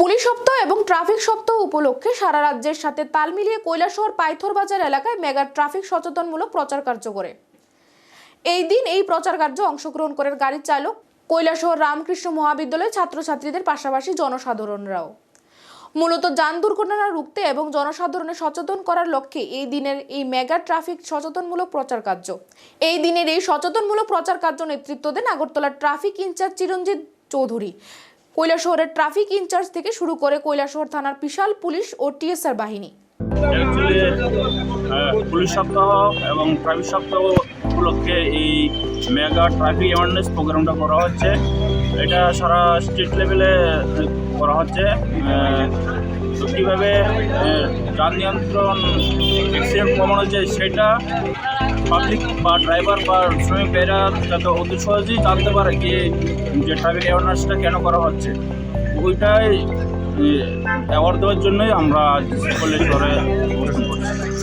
Police সপ্তাহ এবং traffic সপ্তাহ উপলক্ষে সারা রাজ্যের সাথে তাল মিলিয়ে কৈলাসহর পাইথর বাজার এলাকায় মেগা ট্রাফিক সচেতনমূলক প্রচার কার্য করে। এই দিন এই প্রচার কার্যে অংশগ্রহণ করেন গাড়ির চালক, কৈলাসহর রামকৃষ্ণ মহাবিদ্যালয়ের ছাত্রছাত্রীদের পাশাপাশি জনসাধারণরাও। মূলত যান দুর্ঘটনা রুখতে এবং জনসাধারণের সচেতন করার লক্ষ্যে এই দিনের এই মেগা ট্রাফিক সচেতনমূলক প্রচার কার্য। এই দিনের এই সচেতনমূলক প্রচার কার্য নেতৃত্ব দেন আগরতলার ট্রাফিক ইনচার্জ চিরঞ্জিত চৌধুরী। কৈলাসহরের ট্রাফিক ইনচার্জ থেকে শুরু করে কৈলাসহর থানার বিশাল পুলিশ ও টিএসআর বাহিনী। অ্যাকচুয়ালি পুলিশ সপ্তাহ এবং ট্রাফিক সপ্তাহ উপলক্ষে এই মেগা ট্রাফিক অ্যাওয়ারনেস প্রোগ্রামটা করা হচ্ছে। এটা সারা স্টেট লেভেলে করা হচ্ছে। কীভাবে যান নিয়ন্ত্রণ অ্যাক্সিডেন্ট কমানো যায় সেটা পাবলিক বা ড্রাইভার বা শ্রমিক ভাইরা যাতে অতি সহজেই জানতে পারে কি যে ট্রাফিক অ্যাওয়ারনেসটা কেন করা হচ্ছে। ওইটাই অ্যাওয়ার্ড দেওয়ার জন্যই আমরা কলেজ করে